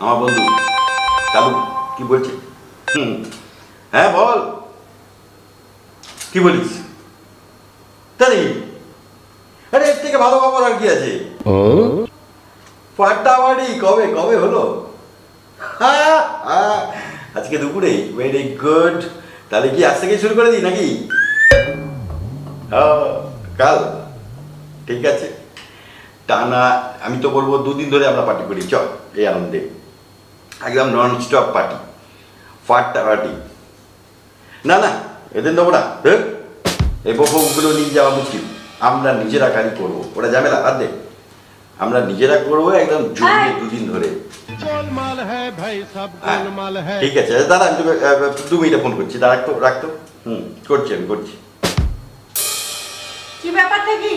আমার বন্ধু কালু কি বলছে? হ্যাঁ বল। কি বলিস? তাই আরে এর থেকে ভালো খবর আর কি আছে? ফাটাফাটি কবে কবে হলো? আজকে দুপুরে ভেরি গুড তাহলে কি আজ থেকে শুরু করে দিই নাকি? ও, কাল। ঠিক আছে। টানা আমি তো বলব দুদিন ধরে আমরা পার্টি করি চল এই আনন্দে। একদম নন স্টপ পার্টি ফাটটা পার্টি না না এদের দেবো না এই বহুগুলো নিয়ে যাওয়া মুশকিল। আমরা নিজেরা কারি করব ওরা যাবে না আদে আমরা নিজেরা করব একদম জমিয়ে হ্যাঁ। দুদিন ধরে। হ্যাঁ, ঠিক আছে আচ্ছা, দাঁড়া আমি তোকে দু মিনিটে ফোন করছি দাঁড়া রাখতো রাখতো হুম করছি আমি করছি। কি ব্যাপারটা কি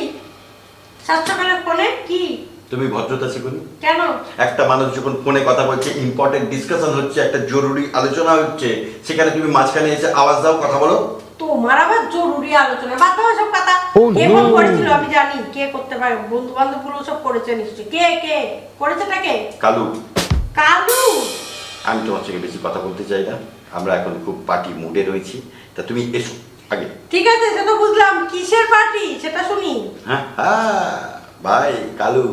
ফোনে কি? তুমি ভদ্রতা শিখুনি? কেন? একটা মানুষ যখন ফোনে কথা বলছে ইম্পর্টেন্ট ডিসকাশন হচ্ছে একটা জরুরি আলোচনা হচ্ছে সেখানে তুমি মাঝখানে এসে আওয়াজ দাও কথা বলো। তোমার আবার জরুরি আলোচনা। বাদ দাও সব কথা। কে ফোন করেছিল আমি জানি। কে করতে পারে? বন্ধু বান্ধবগুলো সব করেছে নিশ্চয়ই। কে কে? করেছেটা কে কালু। কালু? আমি তোমার সঙ্গে বেশি কথা বলতে চাই না। আমরা এখন খুব পার্টি মুডে রয়েছি। তা তুমি এসো। আগে। ঠিক আছে সে তো বুঝলাম। কিসের পার্টি সেটা শুনি। হ্যাঁ। হ্যাঁ ভাই কালু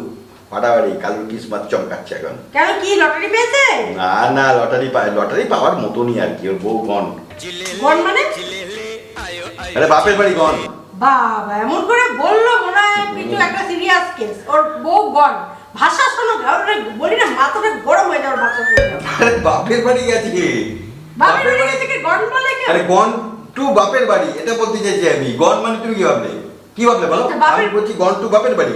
ফাটাবাড়ি কালু কিসমাত চমকাচ্ছে এখন। কেন কি লটারি পেয়েছে? না না লটারি পায় লটারি পাওয়ার মতনই আর কি ওর বউ গন গন মানে? আরে বাপের বাড়ি গন বাবা এমন করে বলল মনে হয় কিছু একটা সিরিয়াস কেস ওর বউ গন ভাষা শোনো ওর বলি না মাথাটা গরম হয়ে যাওয়ার ভাষা শুনে। আরে বাপের বাড়ি গেছে বাপের বাড়ি থেকে গন বলে কেন আরে গন টু বাপের বাড়ি এটা বলতে চাইছি আমি। গন মানে তুমি কি ভাবলে? কি ভাবলে বলো? আমি বলছি গন টু বাপের বাড়ি।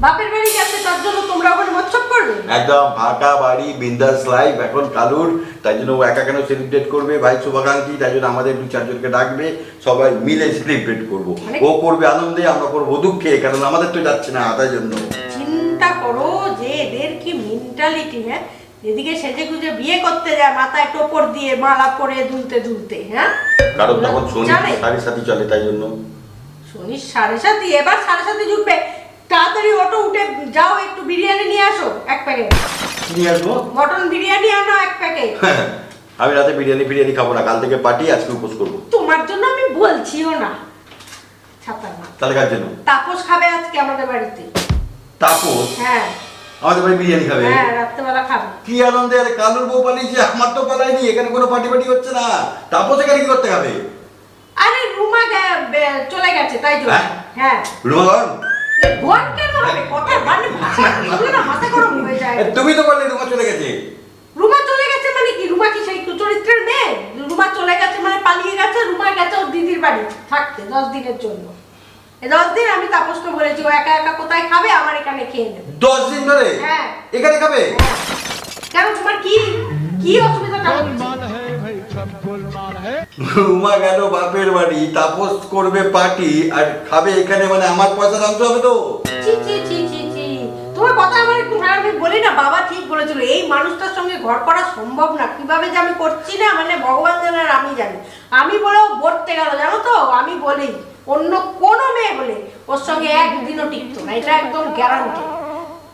বাপের বাড়ি গেছে তার জন্য তোমরা ওখানে মৎসব করবে? একদম ফাঁকা বাড়ি বিন্দাস লাইফ এখন কালুর। তাই জন্য ও একা কেন সেলিব্রেট করবে? ভাই শুভাকাঙ্ক্ষী তাই জন্য আমাদের দু চারজনকে ডাকবে। সবাই মিলে সেলিব্রেট করব। মানে- ও করবে আনন্দে আমরা করব দুঃখে কারণ আমাদের তো যাচ্ছে না তাই জন্য। চিন্তা করো যে এদের কি মেন্টালিটি হ্যাঁ? এদিকে সেজে গুজে বিয়ে করতে যায় মাথায় টোপর দিয়ে মালা পরে দুলতে দুলতে হ্যাঁ? কারণ তখন শনি সাড়ে সাথী চলে তাই জন্য। শনি সাড়ে সাথে এবার সাড়ে সাথে জুটবে তাড়াতাড়ি অটো উঠে যাও একটু বিরিয়ানি নিয়ে আসো এক প্যাকেট। নিয়ে আসব? মটন বিরিয়ানি আনো এক প্যাকেট। আমি রাতে বিরিয়ানি ফিরিয়ানি খাব না কাল থেকে পার্টি আজকে উপোস করব। তোমার জন্য আমি বলছিও না। ছাতার মা তাহলে কার জন্য? তাপস খাবে আজকে আমাদের বাড়িতে। তাপস? হ্যাঁ। আমাদের বাড়ি বিরিয়ানি খাবে। হ্যাঁ রাত্রেবেলা খাবে। কি আনন্দে আরে কালুর বউ পালিয়েছে আমার তো পালাইনি এখানে কোনো পার্টি পার্টি হচ্ছে না। তাপস এখানে কি করতে হবে আরে রুমা চলে গেছে তাই জন্য। হ্যাঁ? হ্যাঁ। ভোট কেন হবে? কথা না মাথা গরম হয়ে যায়। তুমি তো বললে রুমা চলে গেছে। রুমা চলে গেছে মানে কি? রুমা কি সেই চরিত্রের মেয়ে? রুমা চলে গেছে মানে পালিয়ে গেছে রুমা গেছে ওর দিদির বাড়ি থাকতে দশ দিনের জন্য। দশ দিন আমি তাপসকে বলেছি ও একা একা কোথায় খাবে? আমার এখানে খেয়ে নেবে। দশ দিন ধরে? হ্যাঁ। এখানে খাবে? হ্যাঁ। কেন তোমার কি কি বাপের বাড়ি তাপস করবে পার্টি আর খাবে এখানে মানে আমার পয়সা জানতে হবে তো। তোমার কথা আমার একটু খারাপ আমি বলি না বাবা ঠিক বলেছিল এই মানুষটার সঙ্গে ঘর করা সম্ভব না কীভাবে যে আমি করছি না মানে ভগবান জানার আর আমি জানি। আমি বলেও বর্তে গেল জানো তো আমি বলি। অন্য কোনো মেয়ে বলে ওর সঙ্গে একদিনও টিকতো না। এটা একদম গ্যারান্টি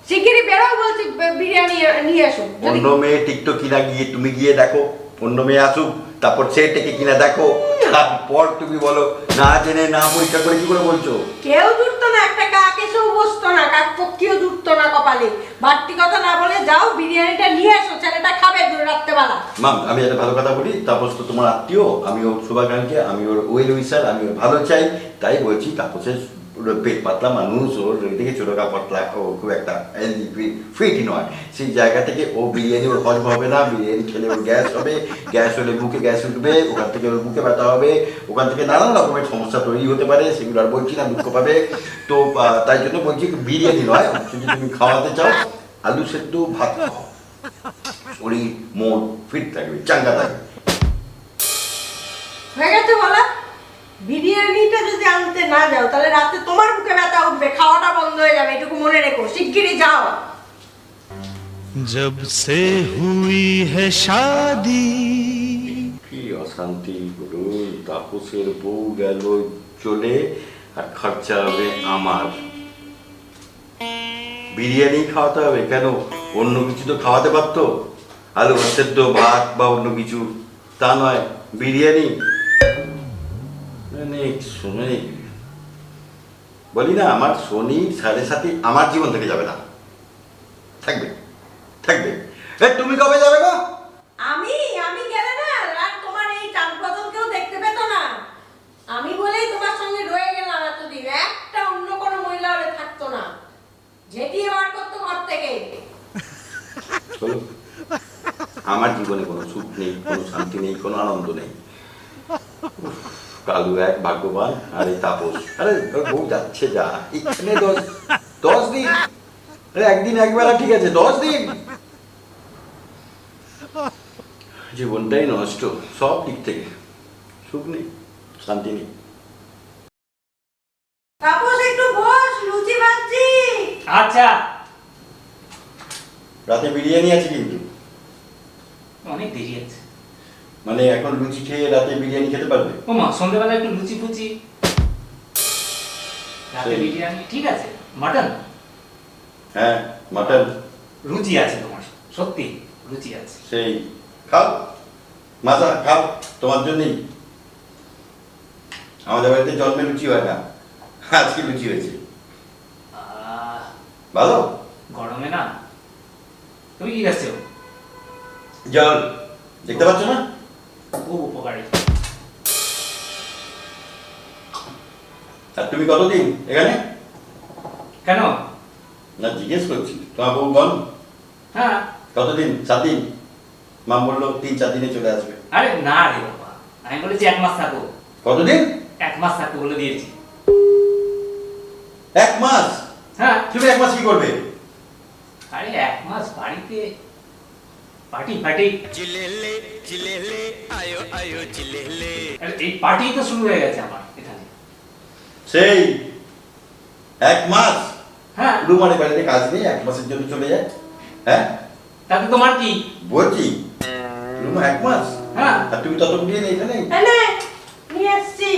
শিগগিরই বেরো বলছি বিরিয়ানি নিয়ে এসো। অন্য মেয়ে টিকটক কিনা গিয়ে তুমি গিয়ে দেখো অন্য মেয়ে আসুক তারপর সে টেকে কিনা দেখো। তারপর তুমি বলো না জেনে না পরীক্ষা করে কি করে বলছো? কেউ জুটতো না একটা কাক এসেও বসতো না কাক পক্ষীও জুটতো না কপালে। বাড়তি কথা না বলে যাও বিরিয়ানিটা নিয়ে রাত্রেবেলা আমি একটা ভালো কথা বলি, তাপস তো তোমার আত্মীয় আমি ওর শুভাকাঙ্ক্ষী আমি ওর ওয়েল উইসার আমি ওর ভালো চাই, তাই বলছি তাপসের পেট পাতলা মানুষ, ওর দিকে ছোটো পাতলা, ও খুব একটা ফিটই নয়। সেই জায়গা থেকে ও বিরিয়ানি, ওর হজম হবে না, বিরিয়ানি খেলে ওর গ্যাস হবে, গ্যাস হলে বুকে গ্যাস উঠবে, ওখান থেকে ওর বুকে ব্যথা হবে, ওখান থেকে নানান রকমের সমস্যা তৈরি হতে পারে, সেগুলো আর বলছি না, দুঃখ পাবে। তো তাই জন্য বলছি বিরিয়ানি নয়, যদি তুমি খাওয়াতে চাও, আলু সেদ্ধ ভাত খাও। শরীর মন ফিট থাকবে চাঙ্গা থাকবে হয়ে গেছে বলা বিরিয়ানিটা যদি আনতে না যাও তাহলে রাতে তোমার বুকে ব্যথা উঠবে খাওয়াটা বন্ধ হয়ে যাবে এটুকু মনে রেখো শিগগিরই যাও जब से हुई है शादी কি অশান্তি করুন তাপসের বউ গেল চলে আর খরচা হবে আমার বিরিয়ানি খাওয়াতে হবে কেন অন্য কিছু তো খাওয়াতে পারতো আলু সেদ্ধ ভাত বা অন্য কিছু তা নয় বিরিয়ানি? মানে শুনে বলি না আমার শনি সাড়ে সাথে আমার জীবন থেকে যাবে না। থাকবে থাকবে। এ তুমি কবে যাবে গো? আমি? আমি গেলে না আর তোমার এই চাঁদ কেউ দেখতে পেত না। আমি বলেই তোমার সঙ্গে রয়ে গেলাম এতদিন। একটা অন্য কোনো মহিলা হলে থাকতো না। ঝেঁটিয়ে বার করতো ঘর থেকে। আমার জীবনে কোনো সুখ নেই কোনো শান্তি নেই কোনো আনন্দ নেই। কালু এক ভাগ্যবান আর এই তাপস আরে বউ যাচ্ছে যা এখানে দশ দশ দিন। আরে একদিন একবেলা ঠিক আছে দশ দিন। জীবনটাই নষ্ট সব দিক থেকে। সুখ নেই শান্তি নেই। তাপস একটু বস লুচি ভাজছি আচ্ছা। রাতে বিরিয়ানি আছে কিন্তু। অনেক দেরি আছে। মানে এখন লুচি খেয়ে রাতে বিরিয়ানি খেতে পারবে? ও মা সন্ধ্যেবেলা একটু লুচি ফুচি। রাতে বিরিয়ানি ঠিক আছে। মাটন? হ্যাঁ মাটন। রুচি আছে তোমার সত্যি রুচি আছে। সেই খাও। মাথা খাও তোমার জন্যই। আমাদের বাড়িতে জন্মে লুচি হয় না আজকে লুচি হয়েছে। ভালো? গরমে না। তুমি কি খাচ্ছো? জল দেখতে পাচ্ছ না? খুব উপকারী। আর তুমি কতদিন এখানে? কেন? না জিজ্ঞেস করছি। তোমার বউ গন হ্যাঁ। কতদিন? সাত দিন? মা বলল তিন চার দিনে চলে আসবে। আরে না রে বাবা আমি বলেছি এক মাস থাকো। কতদিন? এক মাস থাকো বলে দিয়েছি। এক মাস? হ্যাঁ। তুমি এক মাস কি করবে? আরে এক মাস বাড়িতে পার্টি পার্টি আরে এই পার্টি তো শুরু হয়ে গেছে আমার এখানে। সেই এক মাস? হ্যাঁ। রুমারে বাড়িতে কাজ নেই এক মাসের জন্য চলে যায়। হ্যাঁ? তাতে তোমার কি? বলছি রুমা এক মাস? হ্যাঁ। আর তুমি তত দিয়ে নেই এখানে? এনে নিয়ে এসছি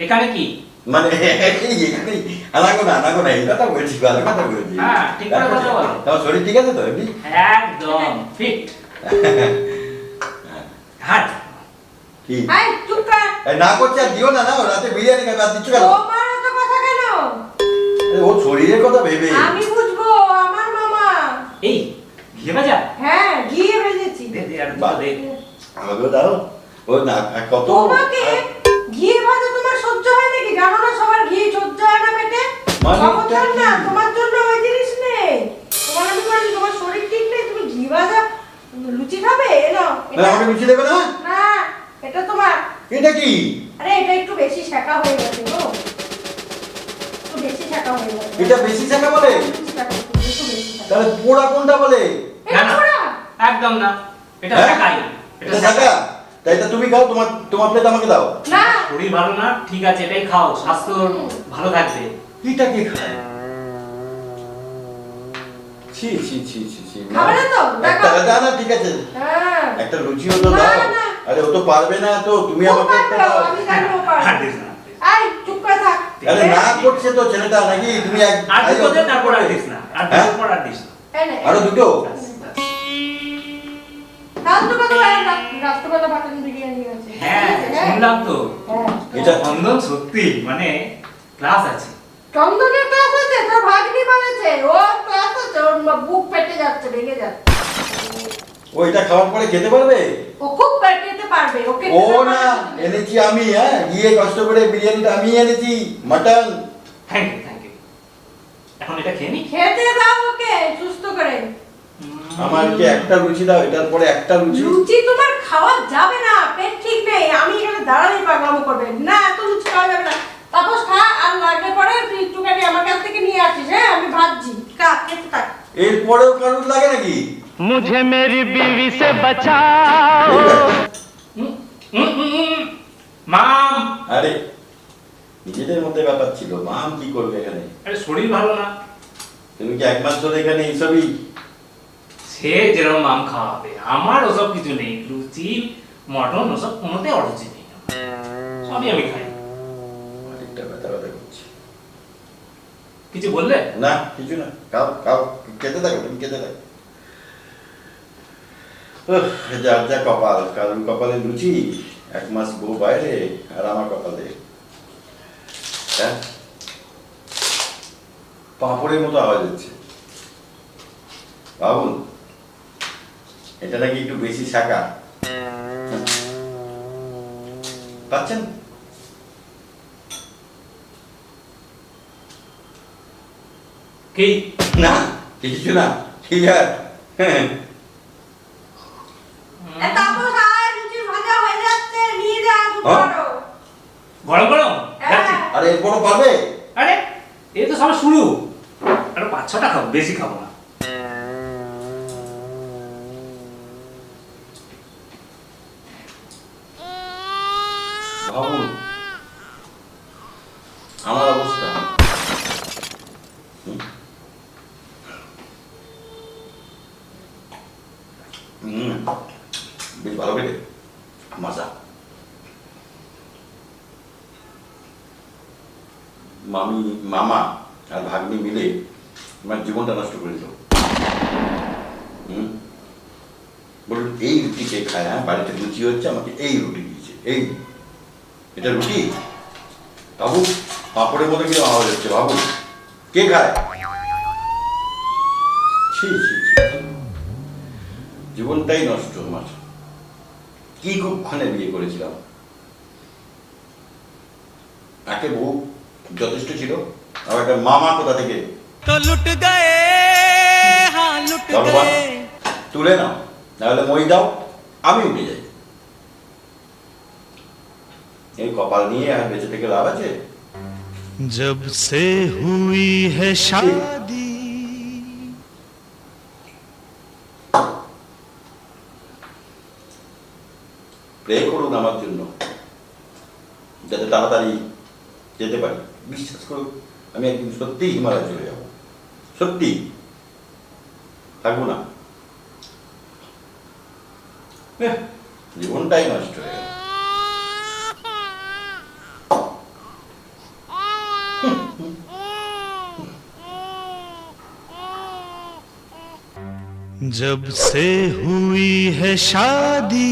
এখানে কি? মানে এখানে আনাগো না আনাগো না এই কথা বলছি ভালো কথা বলছি। হ্যাঁ, ঠিক করে কথা বলো। তোমার শরীর ঠিক আছে তো এমনি? একদম ফিট হাট। কি? আই চুপ কর। না করছে আর দিও না না রাতে বিরিয়ানি খাবে আর দিচ্ছ কেন? তোমার এত কথা কেন? আরে ওর শরীরের কথা ভেবে। আমি বুঝব আমার মামা। এই ঘিয়ে ভাজা? হ্যাঁ গিয়ে ভেজেছি। দে দে আর দে। আমাকেও দাও। ও না কত? তোমাকে? মানে খবরদার এটা কি? না তোমার জন্য ওই জিনিস নেই। তোমার আমি বলি তোমার শরীর ঠিক নেই তুমি ঘি ভাজা লুচি খাবে? এনো মানে আমাকে লুচি দেবে না? না এটা তোমার এটা কি? আরে এটা একটু বেশি শেখা হয়ে গেছে গো। একটু বেশি শেখা হয়ে গেছে। এটা বেশি শেখা বলে? বেশি শেখা, একটু বেশি শেখা। তাহলে পোড়া কোনটা বলে? না না। একদম না। এটা হ্যাঁ? এটা তাই তা তুমি খাও তোমার তোমার প্লেট আমাকে দাও। না। শরীর ভালো না ঠিক আছে এটাই খাও স্বাস্থ্য ভালো থাকবে। এটা কি খায় ছি ছি ছি ছি ছি। না। তো? একটা দেখো। না না ঠিক আছে। হ্যাঁ। একটা লুচিও তো দাও আরে ও তো পারবে না তো তুমি আমাকে একটা দাও। আমি জানি ও পারবে। আর দিস না, আর দিস না। আই চুপ করে থাক। আরে না করছে তো ছেলেটা নাকি তুমি এক আর দুটো দে তারপর আর দিস না। আর হ্যাঁ? পর আর দিস না। আরও দুটো? হ্যাঁ শুনলাম তো। হ্যাঁ। এটা সত্যি মানে ক্লাস আছে। চন্দনের ক্লাস আছে তোর ভাগ্নি বলেছে। ওর ক্লাস আছে ওর বুক পেটে যাচ্ছে ভেঙে যাচ্ছে। ওইটা খাওয়ার পরে খেতে পারবে? ও খুব পেটেতে পারবে ওকে ও না এনেছি আমি হ্যাঁ? গিয়ে কষ্ট করে বিরিয়ানিটা আমি এনেছি mutton. Thank you thank you এখন এটা খেয়ে নি? খেতে দাও ওকে সুস্থ করে। আমাকে একটা লুচি দাও এটার পরে একটা লুচি লুচি তোমার খাওয়া যাবে না পেট ঠিক নেই আমি এখানে দাঁড়ালেই পাগলামো করবে। না এত লুচি খাওয়া যাবে না। তাপস খা আর লাগলে পরে তুই একটুখানি আমার কাছ থেকে নিয়ে আসিস হ্যাঁ আমি ভাজছি খা খেতে থাক এরপরেও কারুর লাগে নাকি मुझे मेरी बीवी से बचाओ হুম, হুম, হুম, হুম। মাম আরে নিজেদের মধ্যে ব্যাপার ছিল মাম কি করবে এখানে আরে শরীর ভালো না তুমি কি এক মাস ধরে এখানে এইসবই সে যেরকম মাম খাওয়াবে আমার ওসব কিছু নেই লুচি মটন ওসব কোনোতে অরুচি নেই আমার। সবই আমি খাই অনেকটা ব্যথা ব্যথা করছে। কিছু বললে? না, কিছু না। খাও খাও খেতে থাকো, তুমি খেতে থাকো। যার যা কপাল, কারণ কপালে লুচি, এক মাস বউ বাইরে, আর আমার কপালে। হ্যাঁ? পাঁপড়ের মতো আওয়াজ হচ্ছে। বাবুন এটা নাকি একটু বেশি শাখা? পাচ্ছেন? কি? না কিছু না ঠিক আছে। হ্যাঁ লুচির ভাজা হয়ে? আরও। গরম গরম। আরে এরপরও পারবে আরে এই তো সব শুরু। আরে পাঁচ ছটা খাব বেশি খাব না। ভাবুন আমার অবস্থা হুম? হুম, বেশ ভালো খেতে মজা মামি আর ভাগ্নি মিলে আমার জীবনটা নষ্ট করে দিল। হুম? বলুন, এই রুটি কে খায় হ্যাঁ? বাড়িতে লুচি হচ্ছে, আমাকে এই রুটি দিয়েছে, এই। এটা রুটি? বাবু, পাপড়ের মতো কীরকম আওয়াজ হচ্ছে, বাবু? কে খায়? জীবনটাই নষ্ট আমার। কি কুক্ষণে বিয়ে করেছিলাম? একে বউ যথেষ্ট ছিল? আমার একটা মামা কোথা থেকে? তো লুট গয়ে হ্যাঁ লুট গয়ে। তুলে নাও নাহলে মই দাও আমি উঠে যাই। এই কপাল নিয়ে আর বেঁচে থেকে লাভ আছে? জব সে হুই হে শাদি প্রে করুন আমার জন্য যাতে তাড়াতাড়ি যেতে পারি। বিশ্বাস করুন আমি একদিন সত্যি হিমালয় চলে যাব সত্যি থাকবো না এহ, জীবনটাই নষ্ট হয়ে গেল जब से हुई है शादी